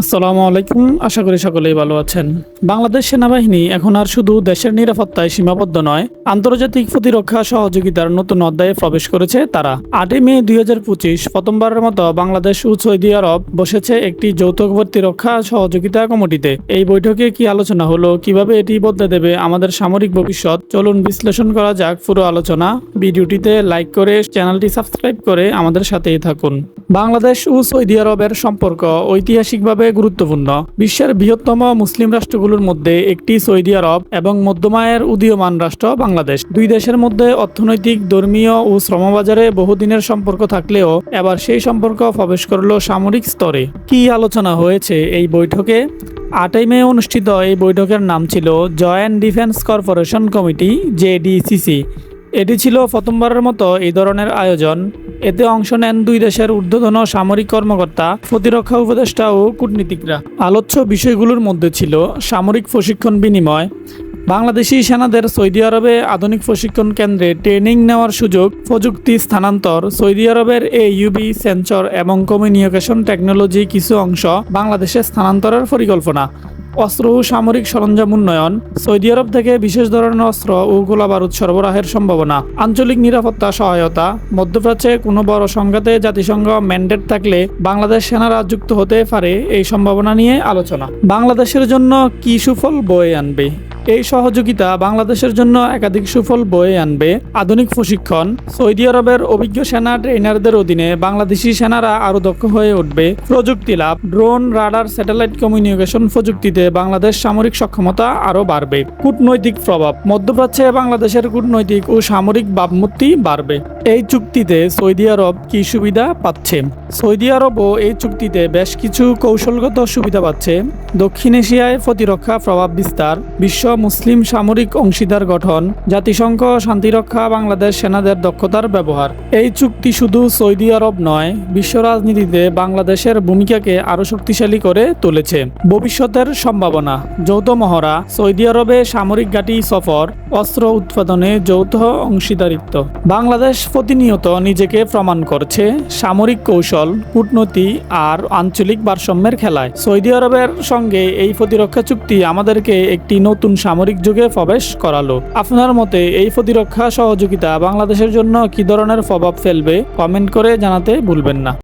আসসালামু আলাইকুম, আশা করি সকলেই ভালো আছেন। বাংলাদেশ সেনাবাহিনী এখন আর শুধু দেশের নিরাপত্তায় সীমাবদ্ধ নয়, আন্তর্জাতিক প্রতিরক্ষা সহযোগিতার নতুন অধ্যায়ে প্রবেশ করেছে তারা। আটই মে দুই হাজার পঁচিশ, প্রথমবারের মতো বাংলাদেশ ও সৌদি আরব বসেছে একটি যৌথ প্রতিরক্ষা সহযোগিতা কমিটিতে। এই বৈঠকে কি আলোচনা হলো, কীভাবে এটি বদলে দেবে আমাদের সামরিক ভবিষ্যৎ? চলুন বিশ্লেষণ করা যাক পুরো আলোচনা। ভিডিওটিতে লাইক করে চ্যানেলটি সাবস্ক্রাইব করে আমাদের সাথেই থাকুন। বাংলাদেশ ও সৌদি আরবের সম্পর্ক ঐতিহাসিকভাবে গুরুত্বপূর্ণ। বিশ্বের বৃহত্তম মুসলিম রাষ্ট্রগুলোর মধ্যে একটি সৌদি আরব এবং মধ্যমায়ের উদীয়মান রাষ্ট্র বাংলাদেশ। দুই দেশের মধ্যে অর্থনৈতিক, ধর্মীয় ও শ্রমবাজারে বহুদিনের সম্পর্ক থাকলেও এবার সেই সম্পর্ক প্রবেশ করল সামরিক স্তরে। কি আলোচনা হয়েছে এই বৈঠকে? আটই মে অনুষ্ঠিত এই বৈঠকের নাম ছিল joint defence corporation committee, JDCC. এটি ছিল প্রথমবারের মতো এই ধরনের আয়োজন। এতে অংশ নেন দুই দেশের ঊর্ধ্বতন সামরিক কর্মকর্তা, প্রতিরক্ষা উপদেষ্টা ও কূটনীতিকরা। আলোচ্য বিষয়গুলোর মধ্যে ছিল সামরিক প্রশিক্ষণ বিনিময়। বাংলাদেশি সেনাদের সৌদি আরবে আধুনিক প্রশিক্ষণ কেন্দ্রে ট্রেনিং নেওয়ার সুযোগ, প্রযুক্তি স্থানান্তর, সৌদি আরবের এ ইউবি সেন্সর এবং কমিউনিকেশন টেকনোলজি কিছু অংশ বাংলাদেশে স্থানান্তরের পরিকল্পনা। অস্ত্র ও সামরিক সরঞ্জাম উন্নয়ন, সৌদি আরব থেকে বিশেষ ধরনের অস্ত্র ও গোলাবারুদ সরবরাহের সম্ভাবনা, আঞ্চলিক নিরাপত্তা সহায়তা, মধ্যপ্রাচ্যে কোনো বড় সংঘাতে জাতিসংঘ ম্যান্ডেট থাকলে বাংলাদেশ সেনারা যুক্ত হতে পারে এই সম্ভাবনা নিয়ে আলোচনা। বাংলাদেশের জন্য কি সুফল বয়ে আনবে? এই সহযোগিতা বাংলাদেশের জন্য একাধিক সুফল বয়ে আনবে। আধুনিক প্রশিক্ষণ, সৌদি আরবের অভিজ্ঞ সেনা ট্রেনারদের অধীনে বাংলাদেশি সেনারা আরও দক্ষ হয়ে উঠবে। প্রযুক্তি লাভ, ড্রোন, রাডার, স্যাটেলাইট কমিউনিকেশন প্রযুক্তিতে বাংলাদেশ সামরিক সক্ষমতা আরও বাড়বে। কূটনৈতিক প্রভাব, মধ্যপ্রাচ্যে বাংলাদেশের কূটনৈতিক ও সামরিক ভাবমূর্তি বাড়বে। এই চুক্তিতে সৌদি আরব কি সুবিধা পাচ্ছে? সৌদি আরবও এই চুক্তিতে বেশ কিছু কৌশলগত সুবিধা পাচ্ছে। দক্ষিণ এশিয়ায় প্রতিরক্ষা প্রভাব বিস্তার, বিশ্ব মুসলিম সামরিক অংশীদার গঠন, জাতিসংঘ, শান্তিরক্ষা, বাংলাদেশ সেনাদের দক্ষতার ব্যবহার। এই চুক্তি শুধু সৌদি আরব নয়, বিশ্ব রাজনীতিতে বাংলাদেশের ভূমিকাকে আরও শক্তিশালী করে তুলেছে। ভবিষ্যতের সম্ভাবনা, যৌথ মহড়া, সৌদি আরবে সামরিক ঘাঁটি সফর, অস্ত্র উৎপাদনে যৌথ অংশীদারিত্ব। বাংলাদেশ প্রতিনিয়ত নিজেকে প্রমাণ করছে, সামরিক কৌশল, কূটনীতি আর আঞ্চলিক ভারসাম্যের খেলায়। সৌদি আরবের সঙ্গে এই প্রতিরক্ষা চুক্তি আমাদেরকে একটি নতুন সামরিক যুগে প্রবেশ করালো। আপনার মতে এই প্রতিরক্ষা সহযোগিতা বাংলাদেশের জন্য কি ধরনের প্রভাব ফেলবে? কমেন্ট করে জানাতে ভুলবেন না।